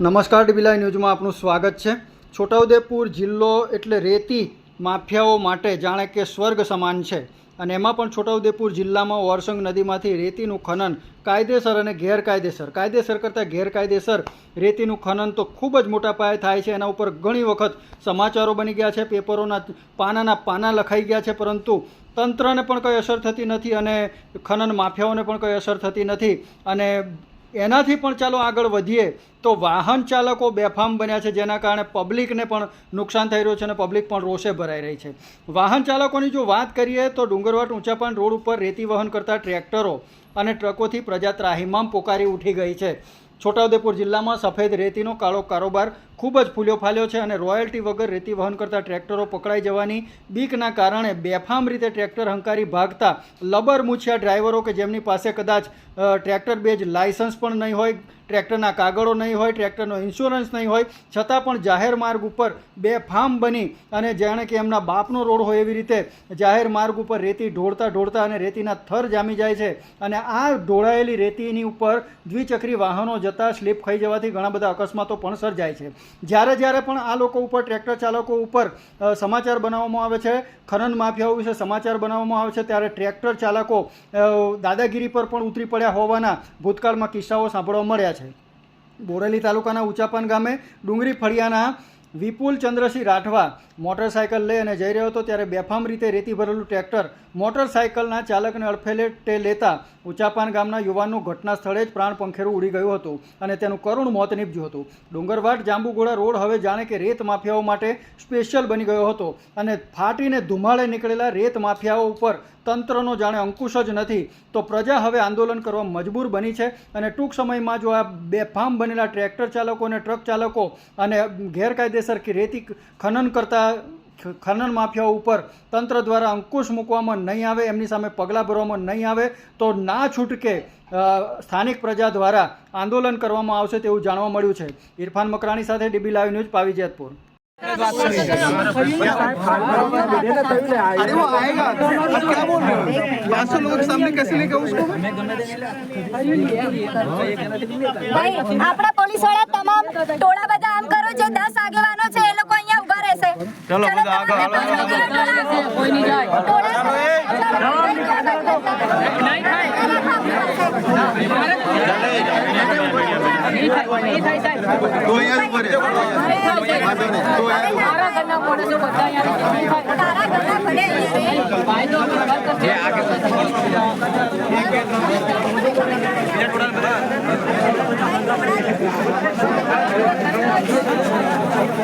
નમસ્કાર ડીબીલાઈ ન્યૂઝમાં આપનું સ્વાગત છે. છોટાઉદેપુર જિલ્લો એટલે રેતી માફિયાઓ માટે જાણે કે સ્વર્ગ સમાન છે. અને એમાં પણ છોટાઉદેપુર જિલ્લામાં ઓરસંગ નદીમાંથી રેતીનું ખનન કાયદેસર અને ગેરકાયદેસર, કાયદેસર કરતાં ગેરકાયદેસર રેતીનું ખનન તો ખૂબ જ મોટા પાયે થાય છે. એના ઉપર ઘણી વખત સમાચારો બની ગયા છે, પેપરોના પાનાના પાના લખાઈ ગયા છે, પરંતુ તંત્રને પણ કંઈ અસર થતી નથી અને ખનન માફિયાઓને પણ કંઈ અસર થતી નથી. અને એનાથી પણ ચાલો આગળ વધીએ. તો વાહન ચાલકો બેફામ બન્યા છે, જેના કારણે પબ્લિકને પણ નુકસાન થઈ રહ્યું છે અને પબ્લિક પણ રોષે ભરાઈ રહી છે. વાહન ચાલકોની જો વાત કરીએ તો ડુંગરવાટ ઊંચાપાન રોડ ઉપર રેતી વહન કરતા ટ્રેક્ટરો અને ટ્રકોથી પ્રજા ત્રાહિમામ પોકારી ઉઠી ગઈ છે. છોટાઉદેપુર જિલ્લામાં સફેદ રેતીનો કાળો કારોબાર ખૂબ જ ફૂલ્યો ફાલ્યો છે અને રોયલ્ટી વગર રેતી વહન કરતા ટ્રેક્ટરો પકડાઈ જવાની બીકના કારણે બેફામ રીતે ટ્રેક્ટર હંકારી ભાગતા લબર મૂછિયા ડ્રાઈવરો કે જેમની પાસે કદાચ ટ્રેક્ટર બેજ લાયસન્સ પણ નહીં હોય, ટ્રેક્ટરના કાગળો નહીં હોય, ટ્રેક્ટરનો ઇન્સ્યોરન્સ નહીં હોય, છતાં પણ જાહેર માર્ગ ઉપર બેફામ બની અને જાણે કે એમના બાપનો રોડ હોય એવી રીતે જાહેર માર્ગ ઉપર રેતી ઢોળતા ઢોળતા અને રેતીના થર જામી જાય છે અને આ ઢોળાયેલી રેતીની ઉપર દ્વિચક્રી વાહનો જતાં સ્લીપ ખાઈ જવાથી ઘણા બધા અકસ્માતો પણ સર્જાય છે. જ્યારે જ્યારે પણ આ લોકો ઉપર, ટ્રેક્ટર ચાલકો ઉપર સમાચાર બનાવવામાં આવે છે, ખનન માફિયાઓ વિશે સમાચાર બનાવવામાં આવે છે, ત્યારે ટ્રેક્ટર ચાલકો દાદાગીરી પર પણ ઉતરી પડ્યા હોવાના ભૂતકાળમાં કિસ્સાઓ સાંભળવા મળ્યા છે. બોરેલી તાલુકાના ઉચાપન ગામે ડુંગરી ફળિયાના વિપુલ ચંદ્રસિંહ રાઠવા મોટરસાયકલ લઈ અને જઈ રહ્યો હતો ત્યારે બેફામ રીતે રેતી ભરેલું ટ્રેક્ટર મોટરસાયકલના ચાલકને અડફેલેટે લેતા ઉચાપાન ગામના યુવાનનું ઘટના સ્થળે જ પ્રાણ પંખેરું ઉડી ગયું હતું અને તેનું કરુણ મોત નીપજ્યું હતું. ડુંગરવાટ જાંબુગોળા રોડ હવે જાણે કે રેત માફિયાઓ માટે સ્પેશિયલ બની ગયો હતો અને ફાટીને ધુમાડે નીકળેલા રેત માફિયાઓ ઉપર તંત્રનો જાણે અંકુશ જ નથી. તો પ્રજા હવે આંદોલન કરવા મજબૂર બની છે અને ટૂંક સમયમાં જો આ બેફામ બનેલા ટ્રેક્ટર ચાલકો અને ટ્રક ચાલકો અને ગેરકાયદેસર કે રેતી ખનન કરતા ખનન માફિયાઓ ઉપર તંત્ર દ્વારા અંકુશ મૂકવામાં નહીં આવે, એમની સામે પગલાં ભરવામાં નહીં આવે, તો ના છૂટકે સ્થાનિક પ્રજા દ્વારા આંદોલન કરવામાં આવશે તેવું જાણવા મળ્યું છે. ઇરફાન મકરાણી સાથે ડીબી લાઈવ ન્યૂઝ પાવીજેતપુર આપણા પોલીસવાળા તમામ ટોળા બધા આમ કરો જે દસ આગેવાનો છે એ લોકો અહીંયા ઊભા રહેશે ચલો બધા આગળ કોઈ નહીં જાય તો અહીંયા ઊભા રહે વાંધો નહીં તો